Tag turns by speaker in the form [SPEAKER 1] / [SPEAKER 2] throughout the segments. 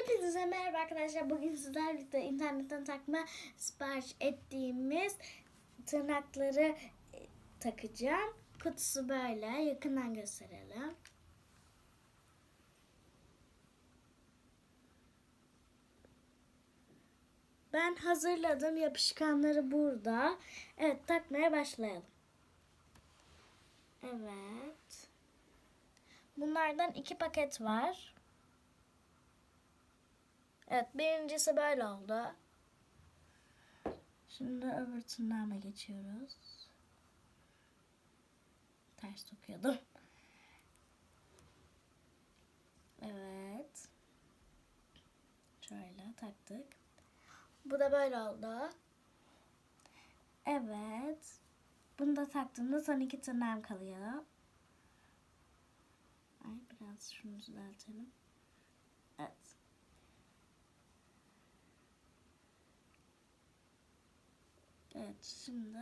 [SPEAKER 1] Hepinize merhaba arkadaşlar. Bugün sizlerle birlikte internetten takma sipariş ettiğimiz tırnakları e, takacağım. Kutusu böyle. Yakından gösterelim. Ben hazırladım. Yapışkanları burada. Evet takmaya başlayalım. Evet. Bunlardan iki paket var. Evet birincisi böyle oldu. Şimdi öbür tırnağıma geçiyoruz. Ters dokuyordum. Evet. Şöyle taktık. Bu da böyle oldu. Evet. Bunu da taktığımda son iki tırnağım kalıyor. Ay biraz şunu düzeltelim. Evet. Evet şimdi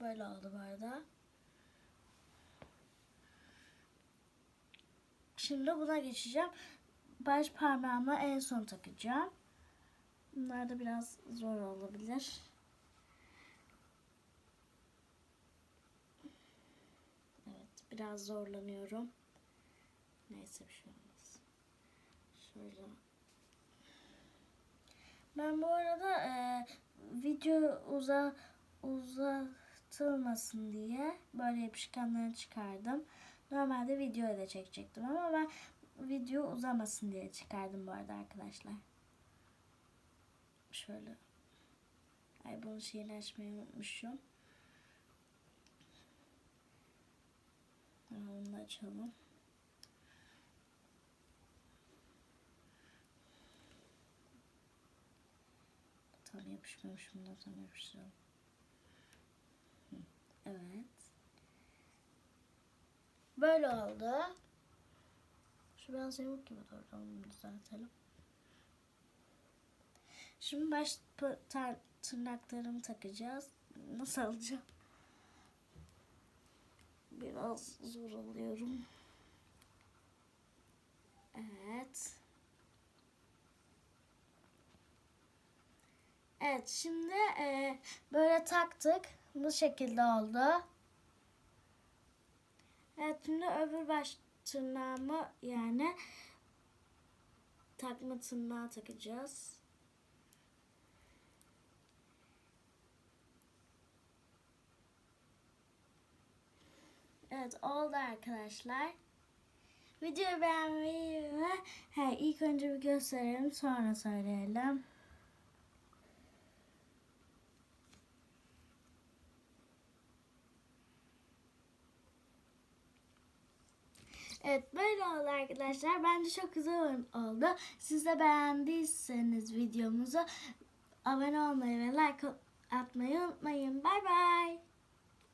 [SPEAKER 1] böyle oldu arada. Şimdi buna geçeceğim. Baş parmağımı en son takacağım. Bunlar da biraz zor olabilir. Evet biraz zorlanıyorum. Neyse bir şey olmaz. Şöyle. Ben bu arada e, video uza uzatılmasın diye böyle yapışkanları çıkardım. Normalde video da çekecektim ama ben video uzamasın diye çıkardım bu arada arkadaşlar. Şöyle. Ay bunu şeyini açmayı unutmuşum. Da açalım. Tam yapışmamış. Bundan tam yapıştıralım. Evet. Böyle oldu. Şu biraz yamuk gibi durdu. Onu düzeltelim. Şimdi baş tırnaklarımı takacağız. Nasıl alacağım? Biraz zor alıyorum. Evet. Evet şimdi e, böyle taktık. Bu şekilde oldu. Evet şimdi öbür baş tırnağımı yani takma tırnağı takacağız. Evet oldu arkadaşlar. Videoyu beğenmeyi ve he, ilk önce bir gösterelim sonra söyleyelim. Evet böyle oldu arkadaşlar. Bence çok güzel oldu. Siz de beğendiyseniz videomuzu abone olmayı ve like atmayı unutmayın. Bay bay.